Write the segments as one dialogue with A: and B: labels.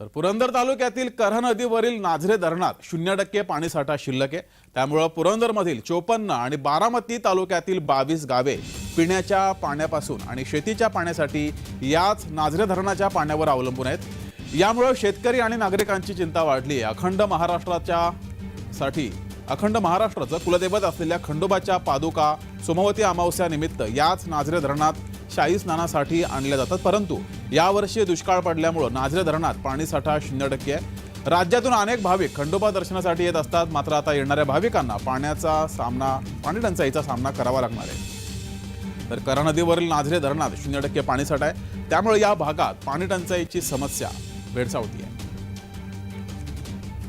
A: तर पुरंदर तालुक्यातील करह नदीवरील नाझरे धरणात शून्य टक्के पाणीसाठा शिल्लक आहे. त्यामुळं पुरंदरमधील चोपन्न आणि बारामती तालुक्यातील बावीस गावे पिण्याच्या पाण्यापासून आणि शेतीच्या पाण्यासाठी याच नाझरे धरणाच्या पाण्यावर अवलंबून आहेत. यामुळं शेतकरी आणि नागरिकांची चिंता वाढली अखंड महाराष्ट्राच्या साठी अखंड महाराष्ट्राचं कुलदैवत असलेल्या खंडोबाच्या पादुका सोमवती अमावस्यानिमित्त याच नाझरे धरणात शाही स्नानासाठी आणल्या जातात. परंतु यावर्षी दुष्काळ पडल्यामुळं नाझरे धरणात पाणीसाठा शून्य टक्के आहे. राज्यातून अनेक भाविक खंडोबा दर्शनासाठी येत असतात. मात्र आता येणाऱ्या भाविकांना पाण्याचा सामना पाणी टंचाईचा सामना करावा लागणार आहे. तर करा नदीवरील नाझरे धरणात शून्य टक्के पाणीसाठा आहे. त्यामुळे या भागात पाणी टंचाईची समस्या भेडसावती आहे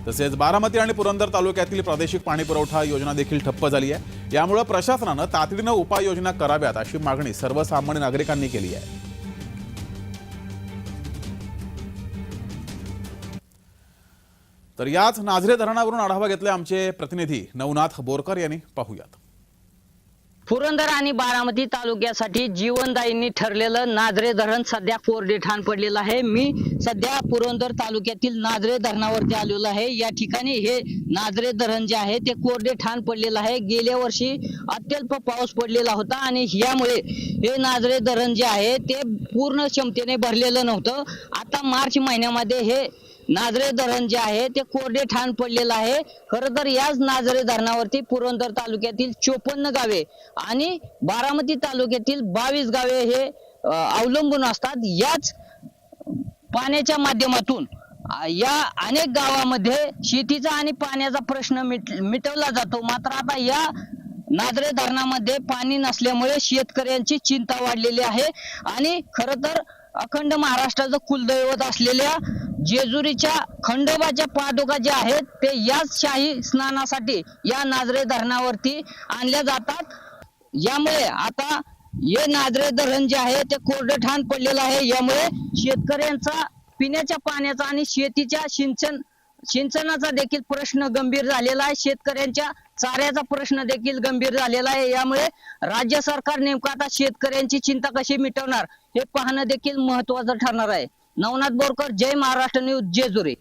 A: तसेच बारामती आणि पुरंदर तालुक्यातील प्रादेशिक पाणीपुरवठा योजना देखील ठप्प झाली आहे. यामुळे प्रशासनानं तातडीनं उपाययोजना कराव्यात अशी मागणी सर्वसामान्य नागरिकांनी केली आहे. तर याच नाझरे धरणावरून आढावा घेतला आमचे प्रतिनिधी नवनाथ बोरकर यांनी. पाहूयात.
B: पुरंदर आणि बारामती तालुक्यासाठी जीवनदायींनी ठरलेलं नाजरे धरण सध्या कोरडे ठाण पडलेलं आहे. मी सध्या पुरंदर तालुक्यातील नाजरे धरणावरती आलेलो आहे. या ठिकाणी हे नाजरे धरण जे आहे ते कोरडे ठाण पडलेलं आहे. गेल्या वर्षी अत्यल्प पाऊस पडलेला होता आणि यामुळे हे नाजरे धरण जे आहे ते पूर्ण क्षमतेने भरलेलं नव्हतं. आता मार्च महिन्यामध्ये हे नाजरे धरण जे आहे ते कोरडे ठाण पडलेलं आहे. खरं तर याच नाजरे धरणावरती पुरंदर तालुक्यातील चोपन्न गावे आणि बारामती तालुक्यातील बावीस गावे हे अवलंबून असतात. याच पाण्याच्या माध्यमातून या अनेक गावामध्ये शेतीचा आणि पाण्याचा प्रश्न मिट मिटवला जातो. मात्र आता या नादरे धरणामध्ये पाणी नसल्यामुळे शेतकऱ्यांची चिंता वाढलेली आहे. आणि खर तर अखंड महाराष्ट्राचं कुलदैवत असलेल्या जेजुरीच्या खंडोबाच्या पादुका ज्या आहेत ते याच शाही स्नानासाठी या नाजरे धरणावरती आणल्या जातात. यामुळे आता हे नाजरे धरण जे आहे ते कोरडे ठाण पडलेलं आहे. यामुळे शेतकऱ्यांचा पिण्याच्या पाण्याचा आणि शेतीच्या सिंचन सिंचनाचा देखील प्रश्न गंभीर झालेला आहे. शेतकऱ्यांच्या चाऱ्याचा प्रश्न देखील गंभीर झालेला आहे. यामुळे राज्य सरकार नेमकं आता शेतकऱ्यांची चिंता कशी मिटवणार हे पाहणं देखील महत्वाचं ठरणार आहे. नवनाथ बोरकर जय महाराष्ट्र न्यूज जेजुरी.